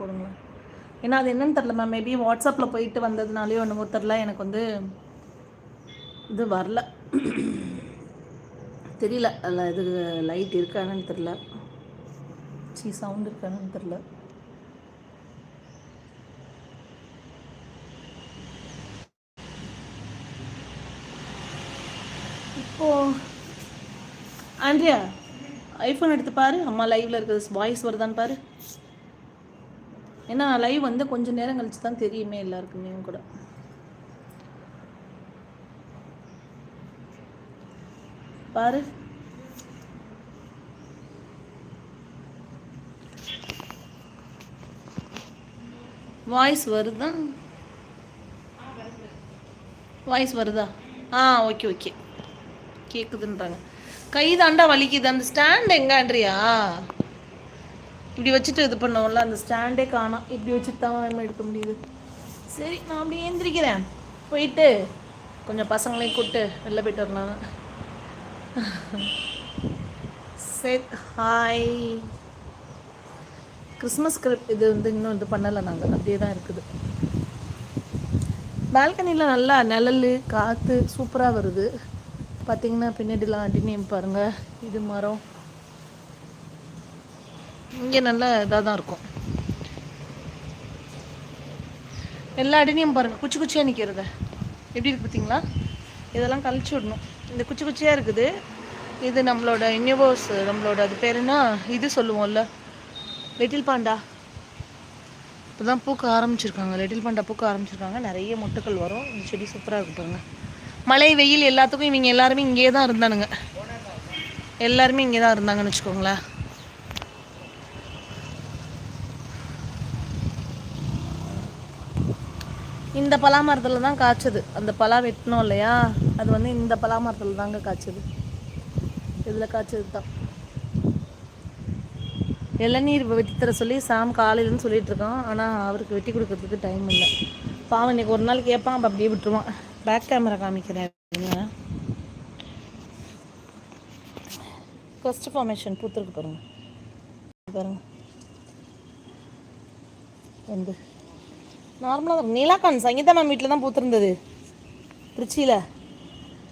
போடுங்களேன். ஏன்னா அது என்னன்னு தெரில மேம் மேபி வாட்ஸ்அப்பில் போயிட்டு வந்ததுனாலேயோ என்னமோ தெரில எனக்கு வந்து இது வரல. தெரியல. அதில் இது லைட் இருக்கானு தெரில சி சவுண்ட் இருக்கானு தெரில இப்போ ஆண்ட்ரியா ஐஃபோன் எடுத்து பாரு. அம்மா லைவ்ல இருக்கிறது வாய்ஸ் வருதான்னு பாரு. ஏன்னா லைவ் வந்து கொஞ்சம் நேரம் கழிச்சு தான் தெரியுமே எல்லாருக்குமே கூட. பாரு. வாய்ஸ் வருதா? வாய்ஸ் வருதா? ஆ ஓகே ஓகே கேட்குதுன்றாங்க கை தாண்டா வலிக்குது. அந்த ஸ்டாண்ட் எங்கான்றியா இப்படி வச்சுட்டு இது பண்ணோம்ல அந்த ஸ்டாண்டே காணோம் இப்படி வச்சுட்டு தான் நம்ம எடுக்க முடியுது. சரி நான் அப்படியே ஏந்திரிக்கிறேன் போயிட்டு கொஞ்சம் பசங்களையும் கூப்பிட்டு வெளில போயிட்டு வரலாம். சரி ஹாய் கிறிஸ்மஸ் கிரிப் இது வந்து இன்னும் இது பண்ணலை நாங்கள் அப்படியே தான் இருக்குது. பால்கனியில் நல்லா நிழல் காற்று சூப்பராக வருது. பார்த்தீங்கன்னா பின்னாடிலாம் அடினியம் பாருங்கள் இது மரம். இங்கே நல்லா இதாக தான் இருக்கும். எல்லா அடினியும் பாருங்கள் குச்சி குச்சியாக நிற்கிறத எப்படி இருக்கு பார்த்தீங்களா இதெல்லாம் கழிச்சு விடணும். இந்த குச்சி குச்சியாக இருக்குது. இது நம்மளோட யூனிவர்ஸ் நம்மளோட அது பேர் என்ன? இது சொல்லுவோம்ல. Little panda. இப்போ தான் பூக்க ஆரம்பிச்சிருக்காங்க. லிட்டில் பாண்டா பூக்க ஆரம்பிச்சிருக்காங்க. நிறைய மொட்டுக்கள் வரும். இந்த செடி சூப்பராக இருக்கு பாருங்கள் மழை வெயில் எல்லாத்துக்கும் இவங்க எல்லாருமே இங்கே தான் இருந்தானுங்க. எல்லாருமே இங்கே தான் இருந்தாங்கன்னு வச்சுக்கோங்களேன். இந்த பலாமரத்தில் தான் காய்ச்சது. அந்த பலா வெட்டினோம் இல்லையா? அது வந்து இந்த பலாமரத்தில் தாங்க காய்ச்சது. இதில் காய்ச்சது தான். இளநீர் வெட்டி தர சொல்லி சாம் காலையிலன்னு சொல்லிட்டு இருக்கோம் ஆனால் அவருக்கு வெட்டி கொடுக்கறதுக்கு டைம் இல்லை. பாவம் இன்னைக்கு ஒரு நாள் கேட்பான் அப்போ அப்படியே விட்டுருவான். பேக் கேமரா காமிக்கிறேன். ஃபர்ஸ்ட் ஃபார்மேஷன் பூத்துருக்கு பாருங்க. பாருங்க. வந்து நார்மலாக தான். நீலாக்கான் சங்கீதா மேம் வீட்டில் தான் பூத்திருந்தது. திருச்சியில்.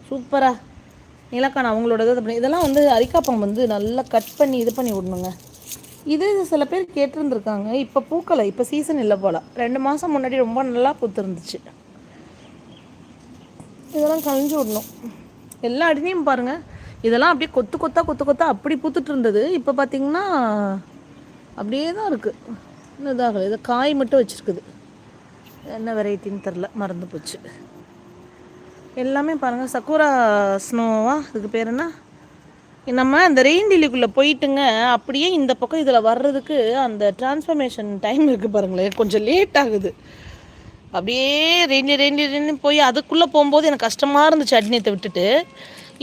சூப்பராக நீலாக்கான் அவங்களோட இது பண்ணி இதெல்லாம் வந்து அரிக்காப்பம் வந்து நல்லா கட் பண்ணி இது பண்ணி விடணுங்க. இது சில பேர் கேட்டிருந்துருக்காங்க. இப்போ பூக்கலை. இப்போ சீசன் இல்லை போல். ரெண்டு மாதம் முன்னாடி ரொம்ப நல்லா பூத்துருந்துச்சு. இதெல்லாம் கழிஞ்சு விடணும். எல்லா அடினையும் பாருங்கள் இதெல்லாம் அப்படியே கொத்து கொத்தா கொத்து கொத்தா அப்படி பூத்துட்டு இருந்தது. இப்போ பார்த்தீங்கன்னா அப்படியே தான் இருக்குது இன்னும் இதாகலை. இதை காய் மட்டும் வச்சுருக்குது. என்ன வெரைட்டின்னு தெரில மறந்து போச்சு. எல்லாமே பாருங்கள் சக்கூரா ஸ்னோவா இதுக்கு பேர் என்ன? நம்ம இந்த ரெயின்டிலிக்குள்ளே போயிட்டுங்க அப்படியே இந்த பக்கம் இதில் வர்றதுக்கு அந்த டிரான்ஸ்ஃபர்மேஷன் டைம் இருக்குது பாருங்களேன் கொஞ்சம் லேட் ஆகுது. அப்படியே ரெண்டு ரெண்டு ரெண்டு போய் அதுக்குள்ளே போகும்போது எனக்கு கஷ்டமாக இருந்துச்சு அட்னியத்தை விட்டுட்டு.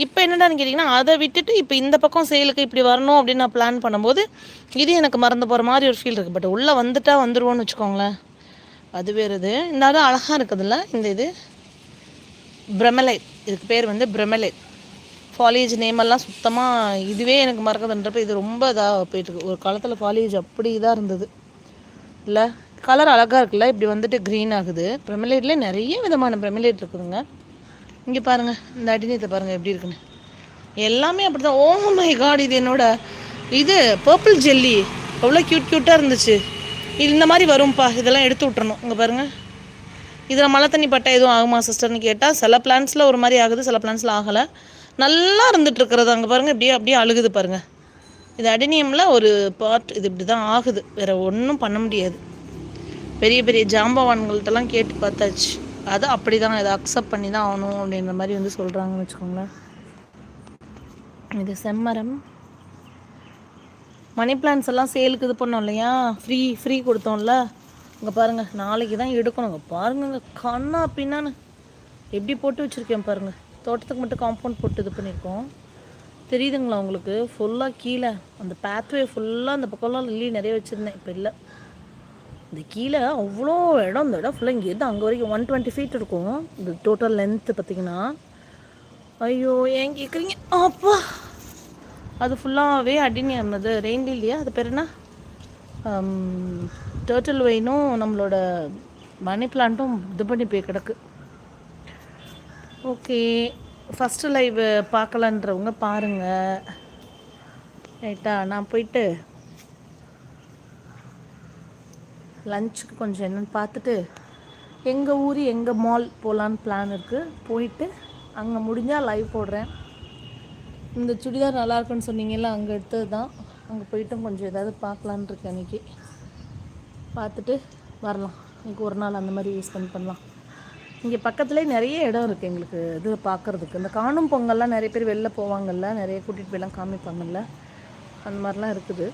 இப்போ என்னடான்னு கேட்டிங்கன்னா அதை விட்டுட்டு இப்போ இந்த பக்கம் செயலுக்கு இப்படி வரணும் அப்படின்னு நான் பிளான் பண்ணும்போது இது எனக்கு மறந்து போகிற மாதிரி ஒரு ஃபீல் இருக்குது பட் உள்ளே வந்துட்டால் வந்துடுவோன்னு வச்சுக்கோங்களேன். அது வேறு இது. இருந்தாலும் அழகாக இருக்குதுல்ல இந்த இது? பிரமலைட் இதுக்கு பேர் வந்து பிரமலைட் ஃபாலேஜ் நேமெல்லாம் சுத்தமாக இதுவே எனக்கு மறக்குதுன்றப்ப இது ரொம்ப இதாக போயிட்டுருக்கு ஒரு காலத்தில் ஃபாலேஜ் அப்படி இதாக இருந்தது. இல்லை? கலர் அழகாக இருக்குல்ல? இப்படி வந்துட்டு க்ரீன் ஆகுது. பிரமிலேட்லேயே நிறைய விதமான பிரமிலேட் இருக்குதுங்க. இங்கே பாருங்கள் இந்த அடிநீத்தை பாருங்கள் எப்படி இருக்குன்னு. எல்லாமே அப்படி தான் ஓ oh மை காட் இது என்னோட இது பர்பிள் ஜெல்லி அவ்வளோ க்யூட் க்யூட்டாக இருந்துச்சு. இது இந்த மாதிரி வரும்ப்பா இதெல்லாம் எடுத்து விட்றணும் இங்கே பாருங்கள் இதில் மழை தண்ணி பட்டா எதுவும் ஆகுமா சிஸ்டர்னு கேட்டால் சில பிளான்ஸில் ஒரு மாதிரி ஆகுது சில பிளான்ஸில் ஆகலை. நல்லா இருந்துட்டு இருக்கிறது அங்கே பாருங்கள் இப்படியே அப்படியே அழுகுது பாருங்கள் இது அடினியமில் ஒரு பார்ட் இது இப்படி தான் ஆகுது. வேறு ஒன்றும் பண்ண முடியாது. பெரிய பெரிய ஜாம்பவான்கள்ட்டெல்லாம் கேட்டு பார்த்தாச்சு. அது அப்படி தான் இதை அக்செப்ட் பண்ணி தான் ஆகணும் அப்படின்ற மாதிரி வந்து சொல்கிறாங்கன்னு வச்சுக்கோங்களேன். இது செம்மரம். மணி பிளான்ஸ் எல்லாம் சேலுக்கு இது பண்ணோம் இல்லையா? ஃப்ரீ ஃப்ரீ கொடுத்தோம்ல. இங்கே பாருங்கள் நாளைக்கு தான் எடுக்கணுங்க பாருங்கங்க கண்ணா பின்னான்னு. எப்படி போட்டு வச்சுருக்கேன் பாருங்கள் தோட்டத்துக்கு மட்டும் காம்பவுண்ட் போட்டு இது பண்ணியிருக்கோம் தெரியுதுங்களா உங்களுக்கு? ஃபுல்லாக கீழே அந்த பேத்வே ஃபுல்லாக அந்த பக்கம்லாம் லில்லி நிறைய வச்சுருந்தேன். இப்போ இல்லை. இந்த கீழே அவ்வளோ இடம் இந்த இடம் ஃபுல்லாக இங்கேருந்து அங்கே வரைக்கும் ஒன் டுவெண்ட்டி ஃபீட் இருக்கும். இந்த டோட்டல் லென்த்து பார்த்தீங்கன்னா ஐயோ ஏன் கேட்குறீங்க அப்பா! அது ஃபுல்லாகவே அடினி இருந்தது ரெயின் இல்லையா? அது பேர் என்ன? டேர்ட்டில் வெயினும் நம்மளோட மணி பிளான்ட்டும் இது பண்ணி போய் கிடக்கு. ஓகே ஃபஸ்ட்டு லைவ் பார்க்கலான்றவங்க பாருங்கள் ரைட்டா நான் போயிட்டு லஞ்சுக்கு கொஞ்சம் என்னென்னு பார்த்துட்டு எங்கள் ஊர் எங்கள் மால் போகலான்னு பிளான் இருக்குது போயிட்டு அங்கே முடிஞ்சால் லைவ் போடுறேன். இந்த சுடிதார் நல்லா இருக்குன்னு சொன்னீங்கல்ல அங்கே எடுத்தது தான் அங்கே போயிட்டும் கொஞ்சம் ஏதாவது பார்க்கலான்னு இருக்கேன் அன்றைக்கி பார்த்துட்டு வரலாம். இன்னைக்கு ஒரு நாள் அந்த மாதிரி ஸ்பெண்ட் பண்ணலாம். இங்கே பக்கத்துலேயே நிறைய இடம் இருக்குது எங்களுக்கு இது பார்க்குறதுக்கு. இந்த காணும் பொங்கல்லாம் நிறைய பேர் வெளில போவாங்கல்ல நிறைய கூட்டிகிட்டு போயெல்லாம் காமிப்பாங்கல்ல. அந்த மாதிரிலாம் இருக்குது.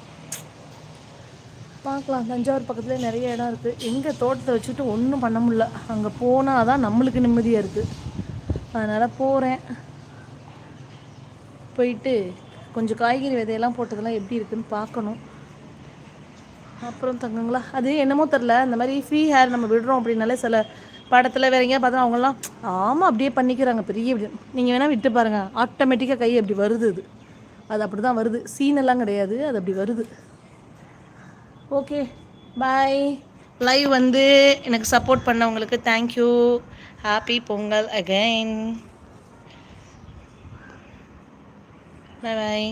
பார்க்கலாம். தஞ்சாவூர் பக்கத்துலேயே நிறைய இடம் இருக்குது எங்கள் தோட்டத்தை வச்சுட்டு ஒன்றும் பண்ண முடில அங்கே போனால் தான் நம்மளுக்கு நிம்மதியாக இருக்குது அதனால் போகிறேன் போயிட்டு கொஞ்சம் காய்கறி விதையெல்லாம் போட்டதெல்லாம் எப்படி இருக்குன்னு பார்க்கணும். அப்புறம் தங்குங்களா? அது என்னமோ தெரில இந்த மாதிரி ஃப்ரீ ஹேர் நம்ம விடுறோம் அப்படின்னாலே சில படத்தில் வேற எங்கேயா பார்த்தா அவங்களாம் ஆமாம் அப்படியே பண்ணிக்கிறாங்க. பெரிய இப்படி. நீங்கள் வேணால் விட்டு பாருங்கள் ஆட்டோமேட்டிக்காக கை அப்படி வருது அது. அது அப்படி தான் வருது. சீன் எல்லாம் கிடையாது. அது அப்படி வருது. ஓகே பாய் லைவ் வந்து எனக்கு சப்போர்ட் பண்ணவங்களுக்கு thank you happy Pongal again bye bye